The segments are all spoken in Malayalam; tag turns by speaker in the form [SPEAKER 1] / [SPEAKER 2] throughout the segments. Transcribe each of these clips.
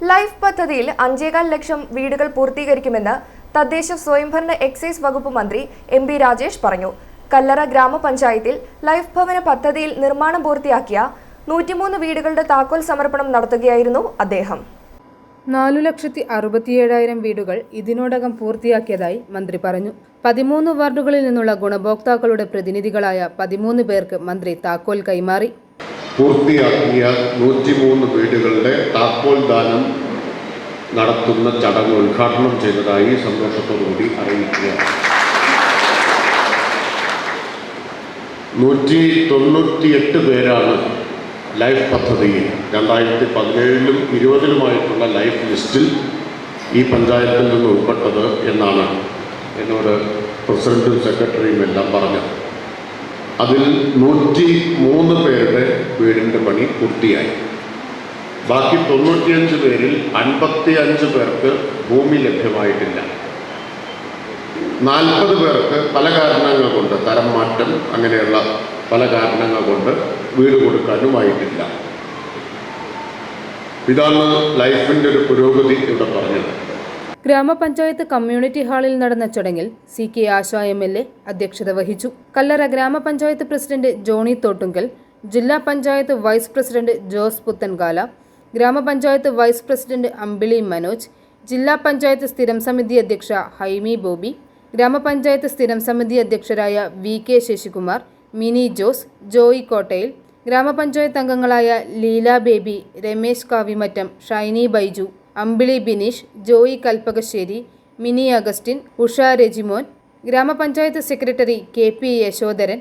[SPEAKER 1] ലൈഫ് പദ്ധതിയിൽ അഞ്ചേകാൽ ലക്ഷം വീടുകൾ പൂർത്തീകരിക്കുമെന്ന് തദ്ദേശ സ്വയംഭരണ എക്സൈസ് വകുപ്പ് മന്ത്രി എം പി രാജേഷ് പറഞ്ഞു. കല്ലറ ഗ്രാമപഞ്ചായത്തിൽ ലൈഫ് ഭവന പദ്ധതിയിൽ നിർമ്മാണം പൂർത്തിയാക്കിയ നൂറ്റിമൂന്ന് വീടുകളുടെ താക്കോൽ സമർപ്പണം നടത്തുകയായിരുന്നു അദ്ദേഹം.
[SPEAKER 2] നാലു ലക്ഷത്തി അറുപത്തിയേഴായിരം വീടുകൾ ഇതിനോടകം പൂർത്തിയാക്കിയതായി മന്ത്രി പറഞ്ഞു. പതിമൂന്ന് വാർഡുകളിൽ നിന്നുള്ള ഗുണഭോക്താക്കളുടെ പ്രതിനിധികളായ പതിമൂന്ന് പേർക്ക് മന്ത്രി താക്കോൽ കൈമാറി.
[SPEAKER 3] പൂർത്തിയാക്കിയ നൂറ്റിമൂന്ന് വീടുകളുടെ താക്കോൽ ദാനം നടത്തുന്ന ചടങ്ങ് ഉദ്ഘാടനം ചെയ്തതായി സന്തോഷത്തോടുകൂടി അറിയിക്കുക നൂറ്റി തൊണ്ണൂറ്റിയെട്ട് പേരാണ് ലൈഫ് പദ്ധതിയിൽ രണ്ടായിരത്തി പതിനേഴിലും ഇരുപതിലുമായിട്ടുള്ള ലൈഫ് ലിസ്റ്റിൽ ഈ പഞ്ചായത്തിൽ നിന്ന് ഉൾപ്പെട്ടത് എന്നാണ് എന്നോട് പ്രസിഡന്റും സെക്രട്ടറിയും എല്ലാം പറഞ്ഞത്. അതിൽ നൂറ്റി മൂന്ന് പേരുടെ വീടിന്റെ പണി പൂർത്തിയായി. ബാക്കി തൊണ്ണൂറ്റിയഞ്ച് പേരിൽ അൻപത്തി അഞ്ച് പേർക്ക് ഭൂമി ലഭ്യമായിട്ടില്ല. നാൽപ്പത് പേർക്ക് പല കാരണങ്ങൾ കൊണ്ട് തരം മാറ്റം അങ്ങനെയുള്ള പല കാരണങ്ങൾ കൊണ്ട് വീട് കൊടുക്കാനുമായിട്ടില്ല. ഇതാണ് ലൈഫിന്റെ ഒരു പുരോഗതി ഇവിടെ പറഞ്ഞത്.
[SPEAKER 2] ഗ്രാമപഞ്ചായത്ത് കമ്മ്യൂണിറ്റി ഹാളിൽ നടന്ന ചടങ്ങിൽ C K Asha M L A അധ്യക്ഷത വഹിച്ചു. കല്ലറ ഗ്രാമപഞ്ചായത്ത് പ്രസിഡന്റ് ജോണി തോട്ടുങ്കൽ ജില്ലാ പഞ്ചായത്ത് വൈസ് പ്രസിഡന്റ് ജോസ് പുത്തൻകാല ഗ്രാമപഞ്ചായത്ത് വൈസ് പ്രസിഡന്റ് അമ്പിളി മനോജ് ജില്ലാ പഞ്ചായത്ത് സ്ഥിരം സമിതി അധ്യക്ഷ ഹൈമി ബോബി ഗ്രാമപഞ്ചായത്ത് സ്ഥിരം സമിതി അധ്യക്ഷരായ വി കെ ശശികുമാർ മിനി ജോസ് ജോയി കോട്ടയിൽ ഗ്രാമപഞ്ചായത്ത് അംഗങ്ങളായ ലീല ബേബി രമേശ് കാവിമറ്റം ഷൈനി ബൈജു അമ്പിളി ബിനീഷ് ജോയി കൽപ്പകശ്ശേരി മിനി അഗസ്റ്റിൻ ഉഷ രജിമോൻ ഗ്രാമപഞ്ചായത്ത് secretary K P Yashodharan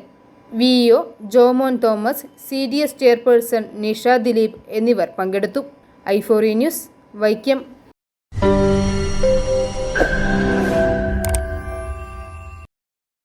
[SPEAKER 2] V O Jomon Thomas C D S chairperson Nisha Dileep എന്നിവർ പങ്കെടുത്തു. ഐഫോറി ന്യൂസ് വൈക്കം